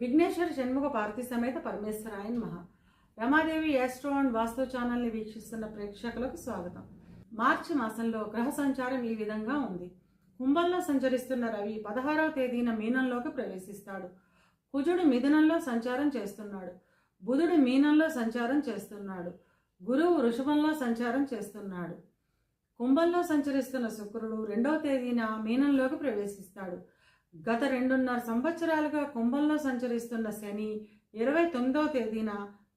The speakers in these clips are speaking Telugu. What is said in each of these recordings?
విఘ్నేశ్వర షణ్ముఖ పార్వతి సమేత పరమేశ్వరాయన్ మహా. రమాదేవి యాస్ట్రో అండ్ వాస్తు ఛానల్ని వీక్షిస్తున్న ప్రేక్షకులకు స్వాగతం. మార్చి మాసంలో గ్రహ సంచారం ఈ విధంగా ఉంది. కుంభంలో సంచరిస్తున్న రవి పదహారవ తేదీన మీనంలోకి ప్రవేశిస్తాడు. కుజుడు మిథునంలో సంచారం చేస్తున్నాడు. బుధుడు మీనంలో సంచారం చేస్తున్నాడు. గురువు వృషభంలో సంచారం చేస్తున్నాడు. కుంభంలో సంచరిస్తున్న శుక్రుడు రెండవ తేదీన మీనంలోకి ప్రవేశిస్తాడు. గత రెండున్నర సంవత్సరాలుగా కుంభంలో సంచరిస్తున్న శని ఇరవై తొమ్మిదవ తేదీన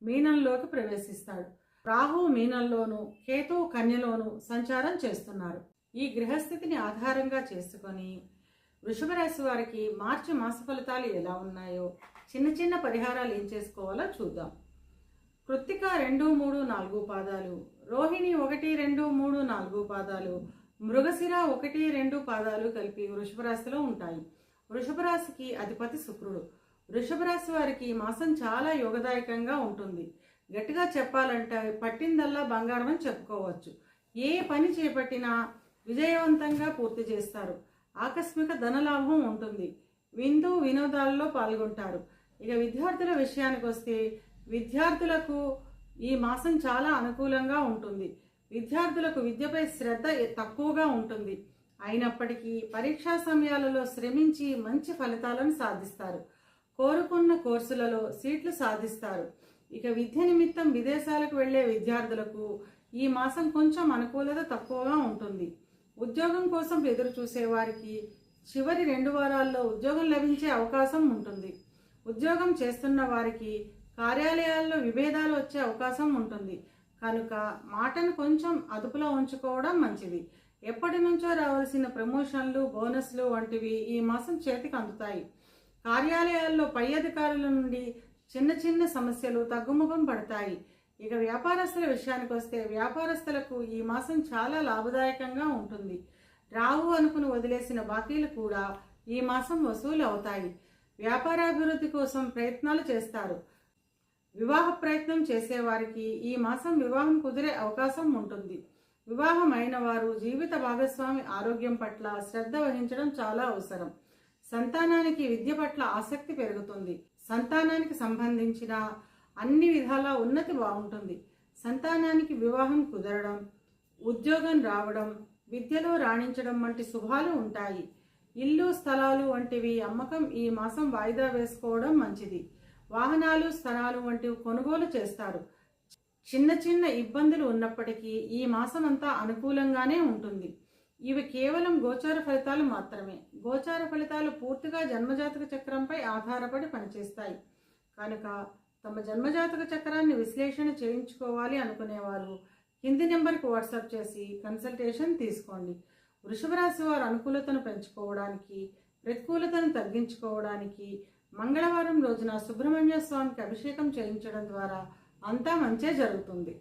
మీనంలోకి ప్రవేశిస్తాడు. రాహు మీనంలోను కేతు కన్యలోను సంచారం చేస్తున్నారు. ఈ గ్రహస్థితిని ఆధారంగా చేసుకొని వృషభ రాశి వారికి మార్చి మాస ఫలితాలు ఎలా ఉన్నాయో చిన్న చిన్న పరిహారాలు ఏం చేసుకోవాలో చూద్దాం. కృత్తిక రెండు మూడు నాలుగు పాదాలు రోహిణి ఒకటి రెండు మూడు నాలుగు పాదాలు మృగశిర ఒకటి రెండు పాదాలు కలిపి వృషభ రాశిలో ఉంటాయి. వృషభ రాశికి అధిపతి శుక్రుడు. వృషభ రాశి వారికి మాసం చాలా యోగదాయకంగా ఉంటుంది. గట్టిగా చెప్పాలంటే పట్టిందల్లా బంగారం అని చెప్పుకోవచ్చు. ఏ పని చేపట్టినా విజయవంతంగా పూర్తి చేస్తారు. ఆకస్మిక ధనలాభం ఉంటుంది. విందు వినోదాల్లో పాల్గొంటారు. ఇక విద్యార్థుల విషయానికి వస్తే విద్యార్థులకు ఈ మాసం చాలా అనుకూలంగా ఉంటుంది. విద్యార్థులకు విద్యపై శ్రద్ధ తక్కువగా ఉంటుంది. అయినప్పటికీ పరీక్షా సమయాలలో శ్రమించి మంచి ఫలితాలను సాధిస్తారు. కోరుకున్న కోర్సులలో సీట్లు సాధిస్తారు. ఇక విద్య నిమిత్తం విదేశాలకు వెళ్ళే విద్యార్థులకు ఈ మాసం కొంచెం అనుకూలత తక్కువగా ఉంటుంది. ఉద్యోగం కోసం ఎదురు చూసే వారికి చివరి రెండు వారాల్లో ఉద్యోగం లభించే అవకాశం ఉంటుంది. ఉద్యోగం చేస్తున్న వారికి కార్యాలయాల్లో విభేదాలు వచ్చే అవకాశం ఉంటుంది. కనుక మాటను కొంచెం అదుపులో ఉంచుకోవడం మంచిది. ఎప్పటి నుంచో రావాల్సిన ప్రమోషన్లు బోనస్లు వంటివి ఈ మాసం చేతికి అందుతాయి. కార్యాలయాల్లో పై అధికారుల నుండి చిన్న చిన్న సమస్యలు తగ్గుముఖం పడతాయి. ఇక వ్యాపారస్తుల విషయానికి వస్తే వ్యాపారస్తులకు ఈ మాసం చాలా లాభదాయకంగా ఉంటుంది. రావు అనుకుని వదిలేసిన బాకీలు కూడా ఈ మాసం వసూలు అవుతాయి. వ్యాపారాభివృద్ధి కోసం ప్రయత్నాలు చేస్తారు. వివాహ ప్రయత్నం చేసేవారికి ఈ మాసం వివాహం కుదిరే అవకాశం ఉంటుంది. వివాహం అయిన వారు జీవిత భాగస్వామి ఆరోగ్యం పట్ల శ్రద్ధ వహించడం చాలా అవసరం. సంతానానికి విద్య పట్ల ఆసక్తి పెరుగుతుంది. సంతానానికి సంబంధించిన అన్ని విధాల ఉన్నతి బాగుంటుంది. సంతానానికి వివాహం కుదరడం ఉద్యోగం రావడం విద్యలో రాణించడం వంటి శుభాలు ఉంటాయి. ఇల్లు స్థలాలు వంటివి అమ్మకం ఈ మాసం వాయిదా వేసుకోవడం మంచిది. వాహనాలు స్థలాలు వంటివి కొనుగోలు చేస్తారు. చిన్న చిన్న ఇబ్బందులు ఉన్నప్పటికీ ఈ మాసం అంతా అనుకూలంగానే ఉంటుంది. ఇవి కేవలం గోచార ఫలితాలు మాత్రమే. గోచార ఫలితాలు పూర్తిగా జన్మజాతక చక్రంపై ఆధారపడి పనిచేస్తాయి. కనుక తమ జన్మజాతక చక్రాన్ని విశ్లేషణ చేయించుకోవాలి అనుకునేవారు కింది నెంబర్కి వాట్సాప్ చేసి కన్సల్టేషన్ తీసుకోండి. వృషభ రాశి వారు అనుకూలతను పెంచుకోవడానికి ప్రతికూలతను తగ్గించుకోవడానికి మంగళవారం రోజున సుబ్రహ్మణ్య స్వామికి అభిషేకం చేయించడం ద్వారా అంతా మంచే జరుగుతుంది.